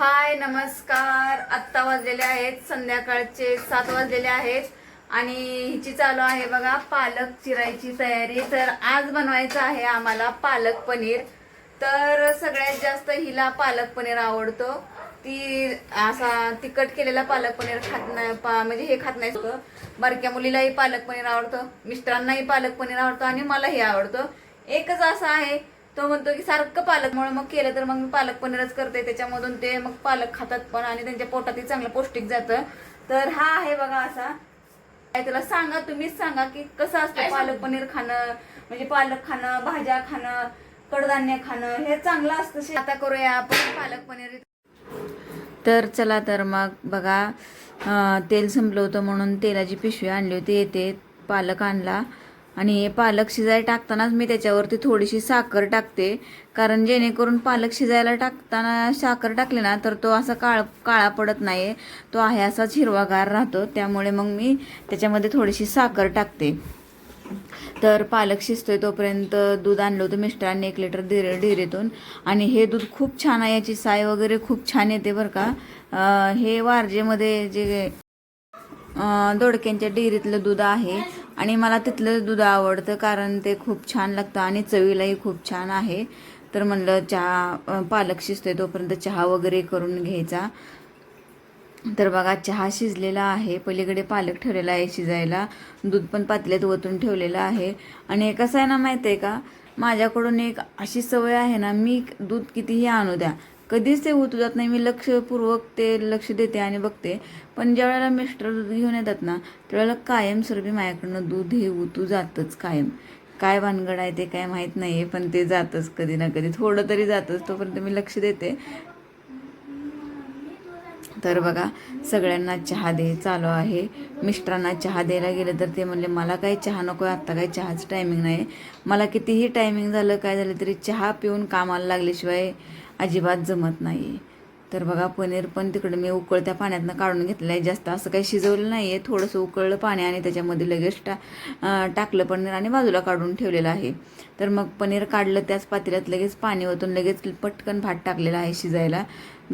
हाय नमस्कार. आत्ता वाजलेले आहेत संध्याकाळचे सात वाजलेले आहेत. आणि हिची चालू आहे बघा पालक चिरायची तयारी. तर आज बनवायचं आहे आम्हाला पालक पनीर. तर सगळ्यात जास्त हिला पालक पनीर आवडतो. ती असा तिखट केलेला पालक पनीर खात नाही पा म्हणजे हे खात नाही. बारक्या मुलीलाही पालक पनीर आवडतं मिस्टरांनाही पालक पनीर आवडतं आणि मलाही आवडतं. एकच असं आहे तो म्हणतो की सारखं पालकमुळे मग केलं तर मग मी पालक पनीरच करते. त्याच्यामधून ते मग पालक खातात पण आणि त्यांच्या पोटातही चांगलं पौष्टिक जातं. तर हा आहे बघा असा. काय तुला सांगा तुम्हीच सांगा की कसं असतं पालक पनीर खाणं म्हणजे पालक खाणं भाज्या खाणं कडधान्य खाणं हे चांगलं असतं आता करूया आपण पालक पनीर. तर चला तर मग बघा तेल संपलं होतं म्हणून तेलाची पिशवी आणली होती. येते पालक आणला. आणि हे पालक शिजायला टाकतानाच मी त्याच्यावरती थोडीशी साखर टाकते. कारण जेणेकरून पालक शिजायला टाकताना साखर टाकली ना तर तो असा काळ काळा पडत नाही तो आहे असाच हिरवागार राहतो. त्यामुळे मग मी त्याच्यामध्ये थोडीशी साखर टाकते. तर पालक शिजतोय तोपर्यंत दूध आणलं होतं मिस्टरांनी एक लिटर डेअरी डेअरीतून. आणि हे दूध खूप छान आहे. याची साय वगैरे खूप छान येते बरं का. हे वारजेमध्ये जे दोडक्यांच्या डेअरीतलं दूध आहे आणि मला तिथलं दूध आवडतं कारण ते खूप छान लागतं आणि चवीलाही खूप छान आहे. तर म्हणलं चहा पालक शिजतोय तोपर्यंत चहा वगैरे करून घ्यायचा. तर बघा चहा शिजलेला आहे. पलीकडे पालक ठेवलेला आहे शिजायला. दूध पण पातल्यात ओतून ठेवलेलं आहे. आणि कसं आहे ना माहिती आहे का? माझ्याकडून एक अशी सवय आहे ना मी दूध कितीही आणू द्या कधीच ते उतू जात नाही. मी लक्षपूर्वक ते लक्ष देते आणि बघते. पण ज्या वेळेला मिस्टर दूध घेऊन येतात ना त्यावेळेला कायमस्वरूपी माझ्याकडनं दूध हे उतू जातच कायम. काय भानगड आहे ते काय माहीत नाही आहे पण ते जातच कधी ना कधी. थोडं तरी जातच तोपर्यंत मी लक्ष देते. तर बघा सगळ्यांना चहा दे चालू आहे. मिस्टरांना चहा द्यायला गेलं तर ते म्हणले मला काही चहा नको आहे आत्ता काही चहाचं टायमिंग नाही मला कितीही टायमिंग झालं काय झालं तरी चहा पिऊन कामाला लागल्याशिवाय अजिबात जमत नाही. तर बघा पनीर पण तिकडे मी उकळत्या पाण्यातनं काढून घेतलं आहे. जास्त असं काही शिजवलं नाही आहे थोडंसं उकळलं पाणी आणि त्याच्यामध्ये लगेच टा टाकलं पनीर आणि बाजूला काढून ठेवलेलं आहे. तर मग पनीर काढलं त्याच पातेल्यात लगेच पाणी ओतून लगेच पटकन भात टाकलेला आहे शिजायला.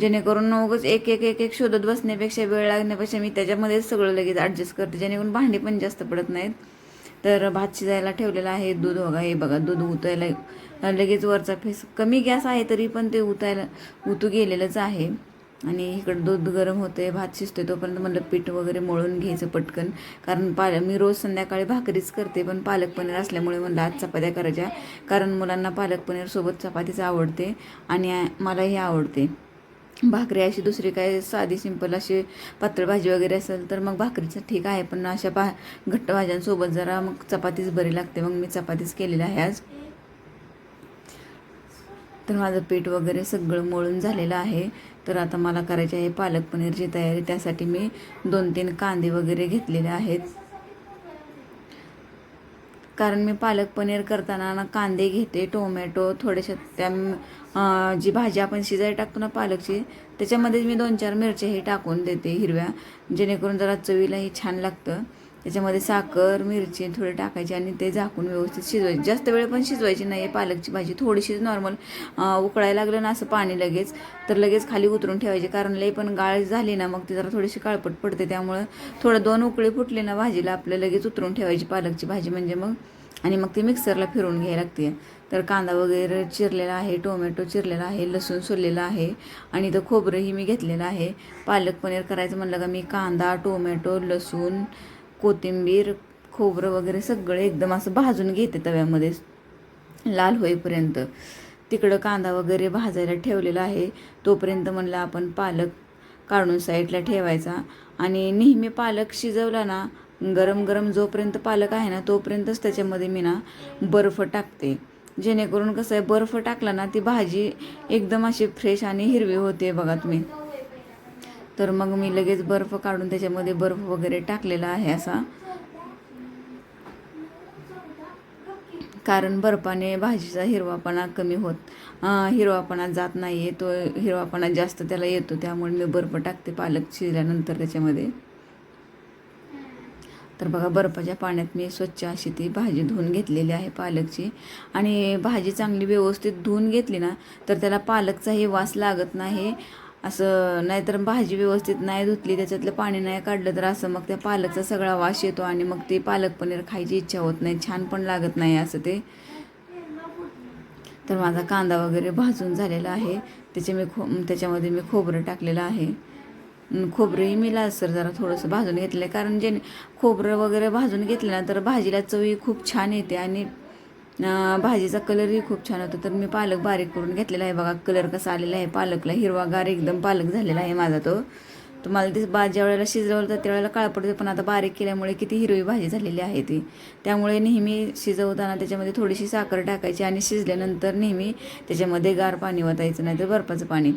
जेणेकरून उगच एक एक एक एक शोधत बसण्यापेक्षा वेळ लागण्यापेक्षा मी त्याच्यामध्येच सगळं लगेच ॲडजस्ट करते. जेणेकरून भांडी पण जास्त पडत नाहीत. तर भात शिजायला ठेवलेला आहे दूध बघा हे बघा दूध उतायला लगेच वरचा फेस कमी गॅस आहे तरी पण ते उतायला उतू गेलेलंच आहे. आणि इकडं दूध गरम होते भात शिजतोय तोपर्यंत म्हणलं पीठ वगैरे मळून घ्यायचं पटकन. कारण पाल मी रोज संध्याकाळी भाकरीच करते पण पालक पनीर असल्यामुळे म्हणलं आज चपात्या करायच्या. कारण मुलांना पालक पनीर सोबत चपातीच आवडते आणि मलाही आवडते. भाकरी अशी दुसरी काय साधी सिंपल अशी पातळ भाजी वगैरे असेल तर मग भाकरीचं ठीक आहे. पण अशा पा घट्ट भाज्यांसोबत जरा मग चपातीच बरी लागते. मग मी चपातीच केलेली आहे आज. तर माझं पीठ वगैरे सगळं मळून झालेलं आहे. तर आता मला करायची आहे पालक पनीरची तयारी. त्यासाठी मी दोन तीन कांदे वगैरे घेतलेले आहेत. कारण मी पालक पनीर करताना ना कांदे घेते टोमॅटो थोडेसे त्या जी भाजी आपण शिजायला टाकतो ना पालकची त्याच्यामध्येच मी दोन चार मिरच्याही टाकून देते हिरव्या जेणेकरून जरा चवीलाही छान लागतं. त्याच्यामध्ये साखर मिरची थोडी टाकायची आणि ते झाकून व्यवस्थित शिजवायची. जास्त वेळ पण शिजवायची नाही आहे पालकची भाजी. थोडीशीच नॉर्मल उकळायला लागलं ना असं पाणी लगेच तर लगेच खाली उतरून ठेवायची. कारण लई पण गाळ झाली ना मग ती जरा थोडीशी काळपट पडते. त्यामुळं थोडं दोन उकळी फुटली ना भाजीला आपल्या लगेच उतरून ठेवायची पालकची भाजी म्हणजे मग. आणि मग ती मिक्सरला फिरून घ्यायला लागते. तर कांदा वगैरे चिरलेला आहे टोमॅटो चिरलेला आहे लसूण सोललेला आहे आणि इथं खोबरंही मी घेतलेलं आहे. पालक पनीर करायचं म्हणलं का मी कांदा टोमॅटो लसूण कोथिंबीर खोबरं वगैरे सगळं एकदम असं भाजून घेते तव्यामध्ये. लाल होईपर्यंत. तिकडं कांदा वगैरे भाजायला ठेवलेला आहे. तोपर्यंत म्हणलं आपण पालक काढून साईडला ठेवायचा. आणि नेहमी पालक शिजवला ना गरम गरम जोपर्यंत पालक आहे ना तोपर्यंतच त्याच्यामध्ये मी ना बर्फ टाकते. जेणेकरून कसं आहे बर्फ टाकला ना ती भाजी एकदम अशी फ्रेश आणि हिरवी होते बघा तुम्ही. तर मग मी लगेच बर्फ काढून त्याच्यामध्ये बर्फ वगैरे टाकलेला आहे असा. कारण बर्फाने भाजीचा हिरवापणा कमी होत हिरवापणा जात नाही आहे तो हिरवापणा जास्त त्याला येतो त्यामुळे मी बर्फ टाकते पालक शिजल्यानंतर त्याच्यामध्ये. तर बघा बर्फाच्या पाण्यात मी स्वच्छ अशी ती भाजी धुवून घेतलेली आहे पालकची. आणि भाजी चांगली व्यवस्थित धुवून घेतली ना तर त्याला पालकचाही वास लागत नाही. असं नाहीतर भाजी व्यवस्थित नाही धुतली त्याच्यातलं पाणी नाही काढलं तर असं मग त्या पालकचा सगळा वास येतो आणि मग ते पालक पनीर खायची इच्छा होत नाही छान पण लागत नाही असं ते. तर माझा कांदा वगैरे भाजून झालेला आहे. त्याचे मी खो त्याच्यामध्ये मी खोबरं टाकलेलं आहे. खोबरंही मी लालसर जरा थोडंसं भाजून घेतलं आहे कारण जे खोबरं वगैरे भाजून घेतलं ना तर भाजीला चवही खूप छान येते आणि भाजीचा कलरही खूप छान होता. तर मी पालक बारीक करून घेतलेला आहे बघा. कलर कसा आलेला आहे. पालकला हिरवागार एकदम पालक झालेला आहे माझा तो. तुम्हाला ते भाज ज्या वेळेला शिजवलं तर त्यावेळेला काळ पडते पण आता बारीक केल्यामुळे किती हिरवी भाजी झालेली आहे ती. त्यामुळे नेहमी शिजवताना त्याच्यामध्ये थोडीशी साखर टाकायची आणि शिजल्यानंतर नेहमी त्याच्यामध्ये गार पाणी वतायचं नाही तर बर्फाचं पाणी.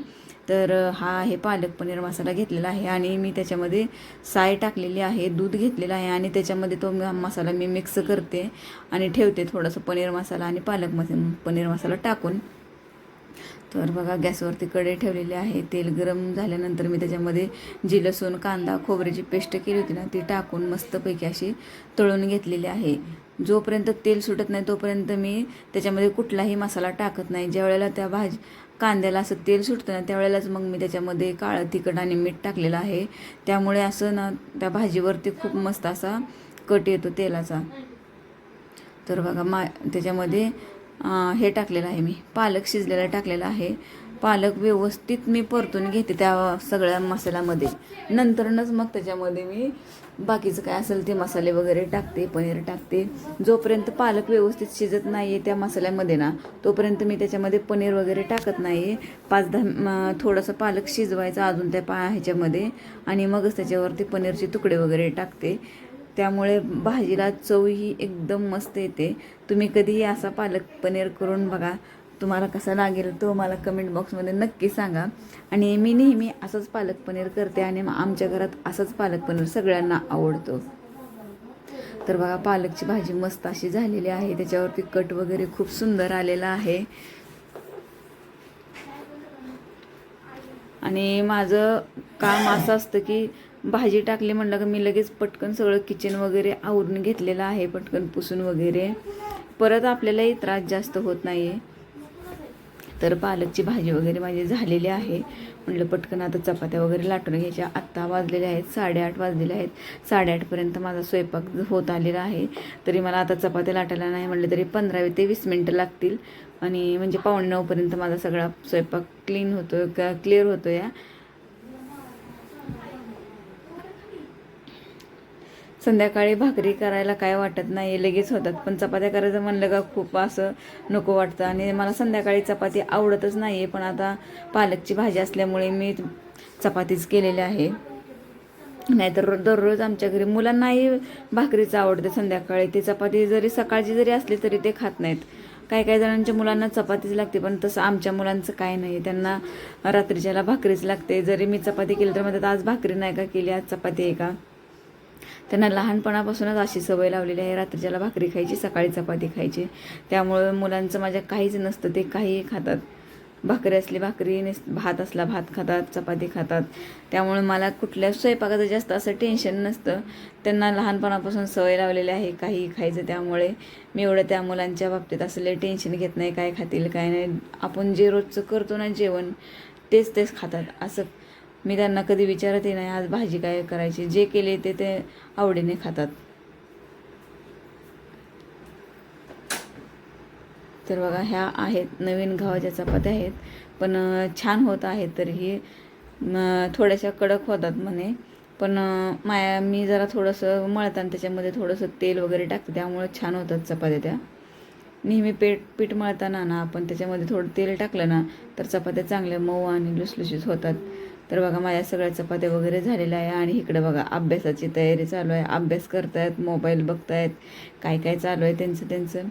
तर हा आहे पालक पनीर मसाला घेतलेला आहे आणि मी त्याच्यामध्ये साय टाकलेली आहे दूध घेतलेलं आहे आणि त्याच्यामध्ये तो मसाला मी मिक्स करते आणि ठेवते थोडंसं पनीर मसाला आणि पालक मस पनीर मसाला टाकून. तर बघा गॅसवरती कढई ठेवलेली आहे तेल गरम झाल्यानंतर मी त्याच्यामध्ये जी लसूण कांदा खोबऱ्याची पेस्ट केली होती ना ती टाकून मस्तपैकी अशी तळून घेतलेली आहे. जोपर्यंत तेल सुटत नाही तोपर्यंत मी त्याच्यामध्ये कुठलाही मसाला टाकत नाही. ज्या वेळेला त्या भाज कांद्याला असं तेल सुटतं ना त्यावेळेलाच मग मी त्याच्यामध्ये काळं तिखट आणि मीठ टाकलेलं आहे. त्यामुळे असं ना त्या भाजीवरती खूप मस्त असा कट येतो तेलाचा. तर बघा मा त्याच्यामध्ये हे टाकलेलं आहे मी. पालक शिजलेला टाकलेला आहे. पालक व्यवस्थित मी परतून घेते त्या सगळ्या मसाल्यामध्ये. नंतरनच मग त्याच्यामध्ये मी बाकीचं काय असेल ते मसाले वगैरे टाकते पनीर टाकते. जोपर्यंत पालक व्यवस्थित शिजत नाही आहे त्या मसाल्यामध्ये ना तोपर्यंत मी त्याच्यामध्ये पनीर वगैरे टाकत नाही आहे पाच दहा थोडंसं पालक शिजवायचं अजून त्या पा ह्याच्यामध्ये. आणि मगच त्याच्यावरती पनीरचे तुकडे वगैरे टाकते. त्यामुळे भाजीला चवही एकदम मस्त येते. तुम्ही कधीही असा पालक पनीर करून बघा. तुम्हाला कसा लागेल तो मला कमेंट बॉक्समध्ये नक्की सांगा. आणि मी नेहमी असंच पालक पनीर करते आणि मग आमच्या घरात असंच पालक पनीर सगळ्यांना आवडतो. तर बघा पालकची भाजी मस्त अशी झालेली आहे. त्याच्यावरती कट वगैरे खूप सुंदर आलेला आहे. आणि माझं काम असं असतं की भाजी टाकली म्हणलं का मी लगेच पटकन सगळं किचन वगैरे आवरून घेतलेलं आहे पटकन पुसून वगैरे. परत आपल्यालाही त्रास जास्त होत नाही आहे तर पालकची भाजी वगैरे माझी झालेली आहे. म्हटलं पटकन आता चपात्या वगैरे लाटून घ्यायच्या. आत्ता वाजलेल्या आहेत साडेआठ वाजलेले आहेत. साडेआठपर्यंत माझा स्वयंपाक होत आलेला आहे. तरी मला आता चपात्या लाटायला नाही म्हटलं तरी पंधरावी ते वीस मिनटं लागतील. आणि म्हणजे पावणे नऊपर्यंत माझा सगळा स्वयंपाक क्लीन होतो का क्लिअर होतो या संध्याकाळी भाकरी करायला काय वाटत नाही लगेच होतात. पण चपात्या करायचं म्हणलं का खूप असं नको वाटतं. आणि मला संध्याकाळी चपाती आवडतच नाही आहे पण आता पालकची भाजी असल्यामुळे मी चपातीच केलेली आहे. नाहीतर दररोज आमच्या घरी मुलांनाही भाकरीचं आवडते संध्याकाळी. ते चपाती जरी सकाळची जरी असली तरी ते खात नाहीत. काही काही जणांच्या मुलांना चपातीच लागते पण तसं आमच्या मुलांचं काय नाही. त्यांना रात्रीच्याला भाकरीच लागते. जरी मी चपाती केली तर म्हणतात आज भाकरी नाही का केली? आज चपाती आहे का? त्यांना लहानपणापासूनच अशी सवय लावलेली आहे रात्रीच्याला भाकरी खायची सकाळी चपाती खायची. त्यामुळं मुलांचं माझ्या काहीच नसतं ते काहीही खातात. भाकरी असली भाकरी नेस भात असला भात खातात चपाती खातात. त्यामुळे मला कुठल्या स्वयंपाकाचं जास्त असं टेन्शन नसतं. त्यांना लहानपणापासून सवय लावलेली आहे काही खायचं त्यामुळे. मी एवढं त्या मुलांच्या बाबतीत असं टेन्शन घेत नाही काय खातील काय नाही. आपण जे रोजचं करतो ना जेवण तेच तेच खातात असं मी त्यांना कधी विचारतही नाही आज भाजी काय करायची जे केले ते ते आवडीने खातात. तर बघा ह्या आहेत नवीन गव्हाच्या चपात्या आहेत पण छान होत आहेत तरीही थोड्याशा कडक होतात म्हणे पण माया मी जरा थोडंसं मळताना त्याच्यामध्ये थोडंसं तेल वगैरे टाकते त्यामुळे छान होतात चपात्या त्या. नेहमी पेट पीठ मळताना ना आपण त्याच्यामध्ये थोडं तेल टाकलं ना तर चपात्या चांगल्या मऊ आणि लुसलुशीत होतात. तर बघा माझ्या सगळ्या चपात्या वगैरे झालेल्या आहे आणि इकडे बघा अभ्यासाची तयारी चालू आहे. अभ्यास करतायत मोबाईल बघतायत काय काय चालू आहे त्यांचं त्यांचं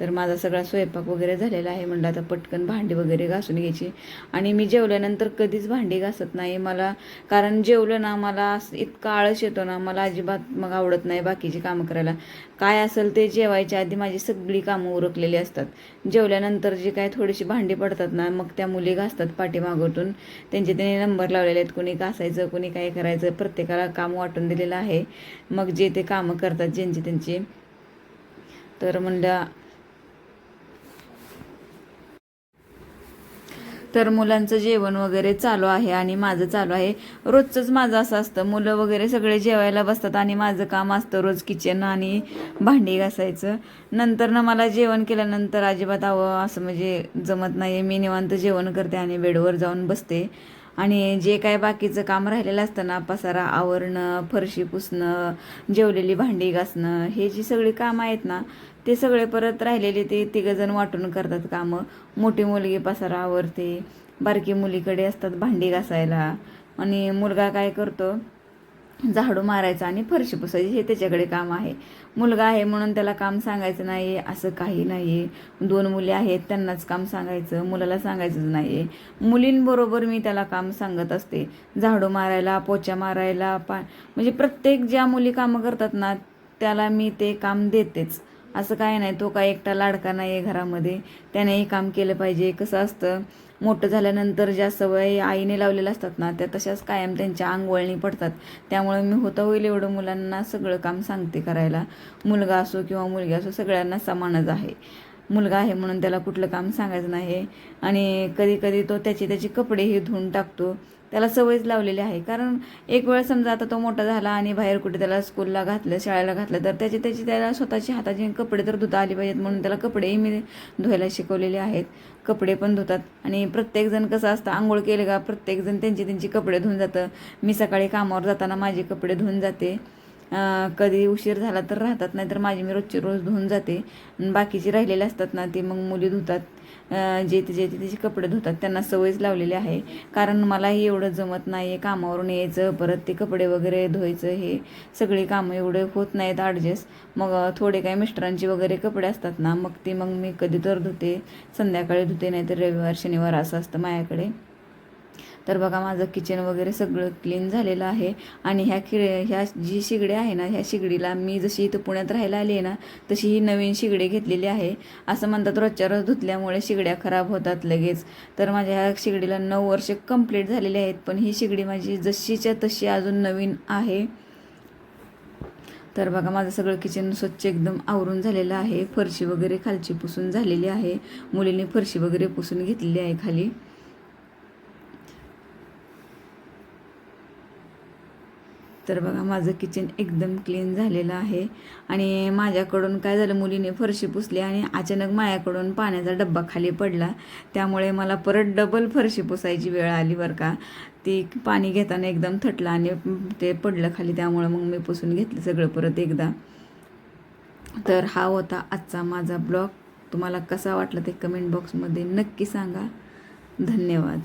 तर माझा सगळा स्वयंपाक वगैरे झालेला आहे. म्हणलं आता पटकन भांडी वगैरे घासून घ्यायची. आणि मी जेवल्यानंतर कधीच भांडी घासत नाही. मला कारण जेवलं ना मला असं इतका आळस येतो ना मला अजिबात मग आवडत नाही बाकीची कामं करायला. काय असेल ते जेवायच्या आधी माझी सगळी कामं उरकलेली असतात. जेवल्यानंतर जे काय थोडीशी भांडी पडतात ना मग त्या मुली घासतात पाठीमागोतून त्यांचे त्यांनी नंबर लावलेले आहेत. कोणी घासायचं कोणी काय करायचं प्रत्येकाला काम वाटून दिलेलं आहे. मग जे ते कामं करतात ज्यांची त्यांची. तर म्हणलं तर मुलांचं जेवण वगैरे चालू आहे आणि माझं चालू आहे. रोजचंच माझं असं असतं. मुलं वगैरे सगळे जेवायला बसतात आणि माझं काम असतं रोज किचन आणि भांडी घासायचं. नंतर ना मला जेवण केल्यानंतर अजिबात आवं असं म्हणजे जमत नाही मी निवांत जेवण करते आणि बेडवर जाऊन बसते. आणि जे काय बाकीचं काम राहिलेलं असतं ना पसारा आवरणं फरशी पुसणं जेवलेली भांडी घासणं हे जी सगळी कामं आहेत ना ते सगळे परत राहिलेले ते तिघंजण वाटून करतात कामं. मोठी मुलगी पसारा आवरते बारकी मुलीकडे असतात भांडी घासायला. आणि मुलगा काय करतो? झाडू मारायचं आणि फरशी पुसायची. हे त्याच्याकडे काम आहे. मुलगा आहे म्हणून त्याला काम सांगायचं नाही असं काही नाही. दोन मुली आहेत त्यांनाच काम सांगायचं मुलाला सांगायचंच नाही. मुलींबरोबर मी त्याला काम सांगत असते. झाडू मारायला पोचा मारायला पा म्हणजे प्रत्येक ज्या मुली कामं करतात ना त्याला मी ते काम देतेच. असं काय नाही तो काय एकटा लाडका नाही आहे घरामध्ये त्यानेही काम केलं पाहिजे. कसं असतं मोठं झाल्यानंतर ज्या सवयी आईने लावलेल्या असतात ना त्या तशाच कायम त्यांच्या अंगवळणी पडतात. त्यामुळे मी होता होईल एवढं मुलांना सगळं काम सांगते करायला. मुलगा असो किंवा मुलगी असो सगळ्यांना समानच आहे. मुलगा आहे म्हणून त्याला कुठलं काम सांगायचं नाही. आणि कधी कधी तो त्याचे त्याचे कपडेही धुवून टाकतो. त्याला सवयच लावलेली आहे. कारण एक वेळ समजा आता तो मोठा झाला आणि बाहेर कुठे त्याला स्कूलला घातलं शाळेला घातलं तर त्याची त्याची त्याला स्वतःची हाताची कपडे तर धुता आली पाहिजेत म्हणून त्याला कपडेही मी धुवायला शिकवलेले आहेत. कपडे पण धुतात. आणि प्रत्येकजण कसं असतं आंघोळ केलं का प्रत्येकजण त्यांची त्यांची कपडे धुवून जातं. मी सकाळी कामावर जाताना माझे कपडे धुवून जाते. कधी उशीर झाला तर राहतात नाही तर माझी मी रोजची रोज धुवून जाते. बाकीची राहिलेले असतात ना ती मग मुली धुतात. जे ते जे ते त्याचे कपडे धुतात त्यांना सवयच लावलेली आहे. कारण मलाही एवढं जमत नाही आहे कामावरून यायचं परत ते कपडे वगैरे धुवायचं हे सगळी कामं एवढे होत नाहीत ॲडजस्ट मग थोडे काही मिस्टरांची वगैरे कपडे असतात ना मग ते मग मी कधी तर धुते संध्याकाळी धुते नाहीतर रविवार शनिवार असं असतं माझ्याकडे. तर बघा माझं किचन वगैरे सगळं क्लीन झालेलं आहे. आणि ह्या खिळ ह्या जी शिगडी आहे ना ह्या शिगडीला मी जशी इथं पुण्यात राहायला आली आहे ना तशी ही नवीन शिगडी घेतलेली आहे. असं म्हणतात रोजच्या रोज धुतल्यामुळे शिगड्या खराब होतात लगेच. तर माझ्या ह्या शिगडीला नऊ वर्ष कंप्लीट झालेली आहेत पण ही शिगडी माझी जशीच्या तशी अजून नवीन आहे. तर बघा माझं सगळं किचन स्वच्छ एकदम आवरून झालेलं आहे. फरशी वगैरे खालची पुसून झालेली आहे. मुलीने फरशी वगैरे पुसून घेतलेली आहे खाली. तर बघा माझं किचन एकदम क्लीन झालेलं आहे. आणि माझ्याकडून काय झालं मुलीने फरशी पुसली आणि अचानक माझ्याकडून पाण्याचा डब्बा खाली पडला. त्यामुळे मला परत डबल फरशी पुसायची वेळ आली बरं का. ती पाणी घेताना एकदम थटलं आणि ते पडलं खाली त्यामुळे मग मी पुसून घेतलं सगळं परत एकदा. तर हा होता आजचा माझा ब्लॉग तुम्हाला कसा वाटला ते कमेंट बॉक्समध्ये नक्की सांगा. धन्यवाद.